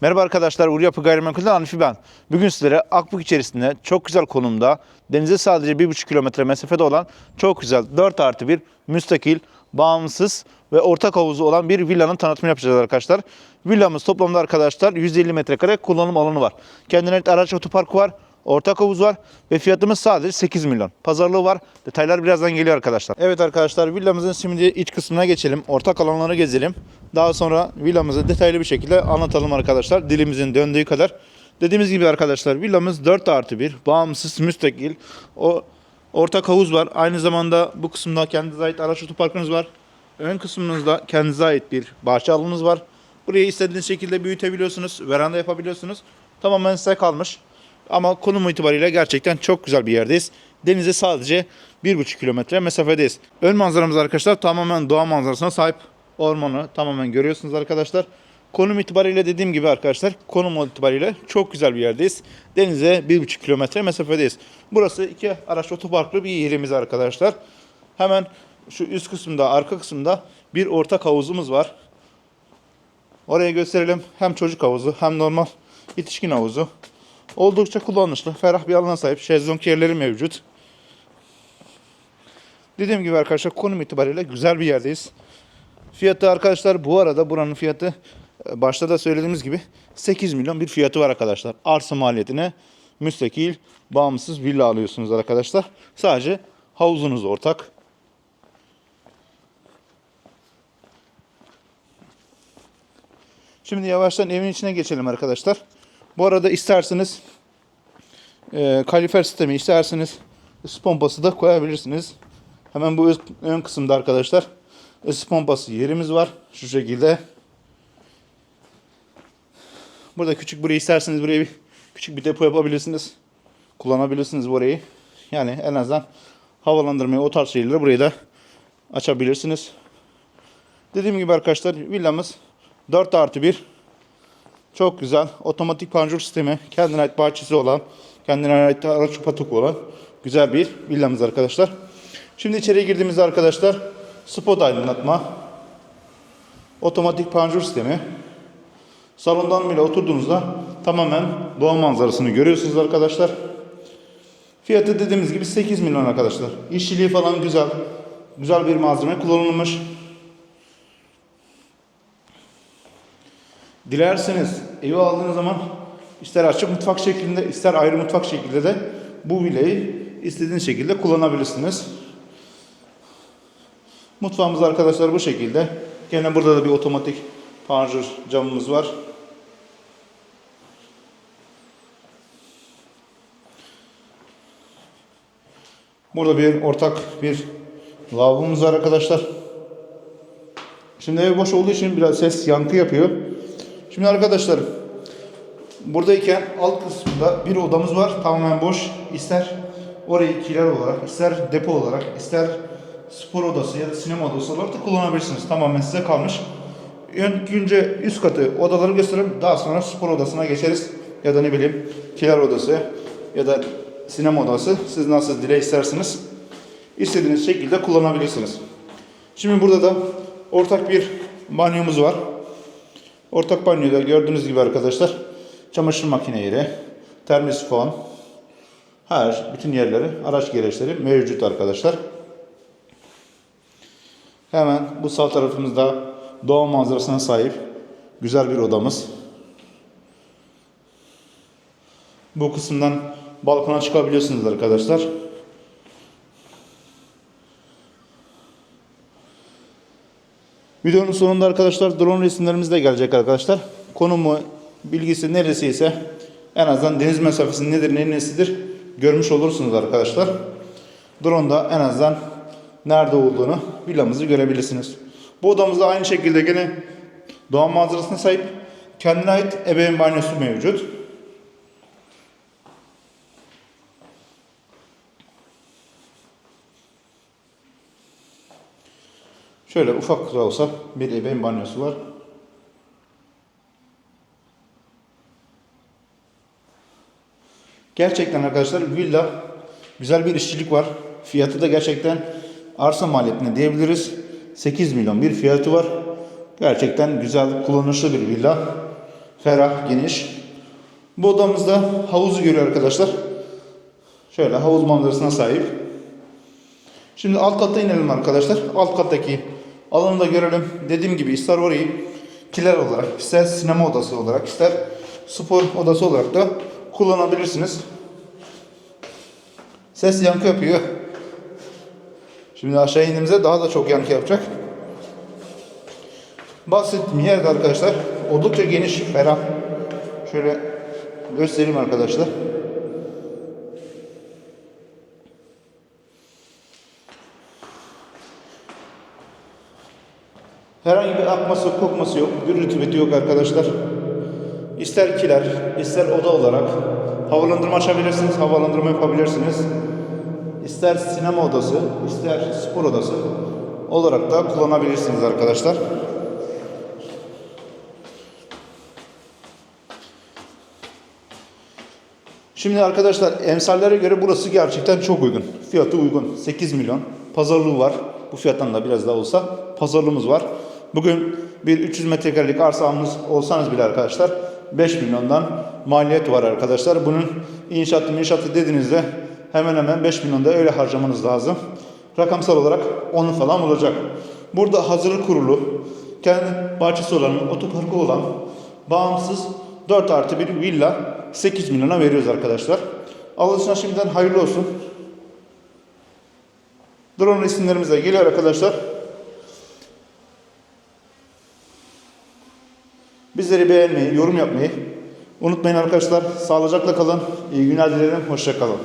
Merhaba arkadaşlar, Uğur Yapı Gayrimenkul'den Hanifi ben. Bugün sizlere Akbük içerisinde çok güzel konumda, denize sadece 1,5 kilometre mesafede olan çok güzel 4 artı 1 müstakil, bağımsız ve ortak havuzu olan bir villanın tanıtımını yapacağız arkadaşlar. Villamız toplamda arkadaşlar 150 metrekare kullanım alanı var. Kendine ait araç otoparkı var, ortak havuz var ve fiyatımız sadece 8 milyon. Pazarlığı var. Detaylar birazdan geliyor arkadaşlar. Evet arkadaşlar villamızın şimdi iç kısmına geçelim. Ortak alanları gezelim. Daha sonra villamızı detaylı bir şekilde anlatalım arkadaşlar. Dilimizin döndüğü kadar. Dediğimiz gibi arkadaşlar villamız 4 artı 1. Bağımsız, müstakil. O ortak havuz var. Aynı zamanda bu kısımda kendinize ait araç otoparkınız var. Ön kısmınızda kendinize ait bir bahçe alanınız var. Burayı istediğiniz şekilde büyütebiliyorsunuz. Veranda yapabiliyorsunuz. Tamamen size kalmış. Ama konum itibariyle gerçekten çok güzel bir yerdeyiz. Denize sadece 1,5 kilometre mesafedeyiz. Ön manzaramız arkadaşlar tamamen doğa manzarasına sahip. Ormanı tamamen görüyorsunuz arkadaşlar. Konum itibariyle dediğim gibi arkadaşlar konum itibariyle çok güzel bir yerdeyiz. Denize 1,5 kilometre mesafedeyiz. Burası iki araç otoparklı bir yerimiz arkadaşlar. Hemen şu üst kısımda arka kısımda bir ortak havuzumuz var. Oraya gösterelim. Hem çocuk havuzu hem normal yetişkin havuzu. Oldukça kullanışlı, ferah bir alana sahip. Şezlong yerleri mevcut. Dediğim gibi arkadaşlar konum itibariyle güzel bir yerdeyiz. Fiyatı arkadaşlar bu arada buranın fiyatı e, başta da söylediğimiz gibi 8 milyon bir fiyatı var arkadaşlar. Arsa maliyetine müstakil, bağımsız villa alıyorsunuz arkadaşlar. Sadece havuzunuz ortak. Şimdi yavaştan evin içine geçelim arkadaşlar. Bu arada isterseniz e, kalifer sistemi isterseniz ısı pompası da koyabilirsiniz. Hemen bu ön- kısımda arkadaşlar ısı pompası yerimiz var. Şu şekilde. Burada küçük burayı isterseniz buraya bir küçük bir depo yapabilirsiniz. Kullanabilirsiniz burayı. Yani en azından havalandırmayı o tarz şeyleri burayı da açabilirsiniz. Dediğim gibi arkadaşlar villamız 4 artı 1 çok güzel. Otomatik panjur sistemi. Kendine ait bahçesi olan, kendine ait araç patuk olan güzel bir villamız arkadaşlar. Şimdi içeriye girdiğimizde arkadaşlar spot aydınlatma, otomatik panjur sistemi. Salondan bile oturduğunuzda tamamen doğa manzarasını görüyorsunuz arkadaşlar. Fiyatı dediğimiz gibi 8 milyon arkadaşlar. İşçiliği falan güzel. Güzel bir malzeme kullanılmış. Dilerseniz evi aldığınız zaman ister açık mutfak şeklinde ister ayrı mutfak şeklinde de bu villayı istediğiniz şekilde kullanabilirsiniz. Mutfağımız arkadaşlar bu şekilde. Gene burada da bir otomatik panjur camımız var. Burada bir ortak bir lavabomuz var arkadaşlar. Şimdi ev boş olduğu için biraz ses yankı yapıyor. Şimdi arkadaşlar buradayken alt kısmında bir odamız var. Tamamen boş. İster orayı kiler olarak, ister depo olarak, ister spor odası ya da sinema odası olarak da kullanabilirsiniz. Tamamen size kalmış. Önce üst katı odaları gösterelim. Daha sonra spor odasına geçeriz. Ya da ne bileyim kiler odası ya da sinema odası. Siz nasıl dile isterseniz istediğiniz şekilde kullanabilirsiniz. Şimdi burada da ortak bir banyomuz var. Ortak banyoda gördüğünüz gibi arkadaşlar çamaşır makine yeri, termosifon, her bütün yerleri, araç gereçleri mevcut arkadaşlar. Hemen bu sağ tarafımızda doğa manzarasına sahip güzel bir odamız. Bu kısımdan balkona çıkabiliyorsunuz arkadaşlar. Videonun sonunda arkadaşlar drone resimlerimiz de gelecek arkadaşlar. Konumu, bilgisi neresi ise en azından deniz mesafesi nedir, ne nesidir görmüş olursunuz arkadaşlar. Drone'da en azından nerede olduğunu villamızı görebilirsiniz. Bu odamızda aynı şekilde gene doğa manzarasına sahip kendine ait ebeveyn banyosu mevcut. Şöyle ufak da olsa bir ebeveyn banyosu var. Gerçekten arkadaşlar villa güzel bir işçilik var. Fiyatı da gerçekten arsa maliyetine diyebiliriz. 8 milyon bir fiyatı var. Gerçekten güzel, kullanışlı bir villa. Ferah, geniş. Bu odamızda havuzu görüyor arkadaşlar. Şöyle havuz manzarasına sahip. Şimdi alt kata inelim arkadaşlar. Alt kattaki alanı da görelim. Dediğim gibi ister orayı kiler olarak, ister sinema odası olarak, ister spor odası olarak da kullanabilirsiniz. Ses yankı yapıyor. Şimdi aşağı indiğimizde daha da çok yankı yapacak. Bahsettiğim yerde arkadaşlar oldukça geniş, ferah. Şöyle göstereyim arkadaşlar. Herhangi bir akması, kokması yok. Bir rütubeti yok arkadaşlar. İster kiler, ister oda olarak havalandırma açabilirsiniz, havalandırma yapabilirsiniz. İster sinema odası, ister spor odası olarak da kullanabilirsiniz arkadaşlar. Şimdi arkadaşlar emsallere göre burası gerçekten çok uygun. Fiyatı uygun. 8 milyon. Pazarlığı var. Bu fiyattan da biraz daha olsa pazarlığımız var. Bugün bir 300 metrekarelik arsa almış olsanız bile arkadaşlar 5 milyondan maliyet var arkadaşlar. Bunun inşaatı inşaatı dediğinizde hemen hemen 5 milyonda öyle harcamanız lazım. Rakamsal olarak onu falan olacak. Burada hazır kurulu, kendi bahçesi olan, otoparkı olan, bağımsız 4 artı bir villa 8 milyona veriyoruz arkadaşlar. Alışına şimdiden hayırlı olsun. Drone isimlerimiz de geliyor arkadaşlar. Bizleri beğenmeyi, yorum yapmayı unutmayın arkadaşlar. Sağlıcakla kalın. İyi günler dilerim. Hoşça kalın.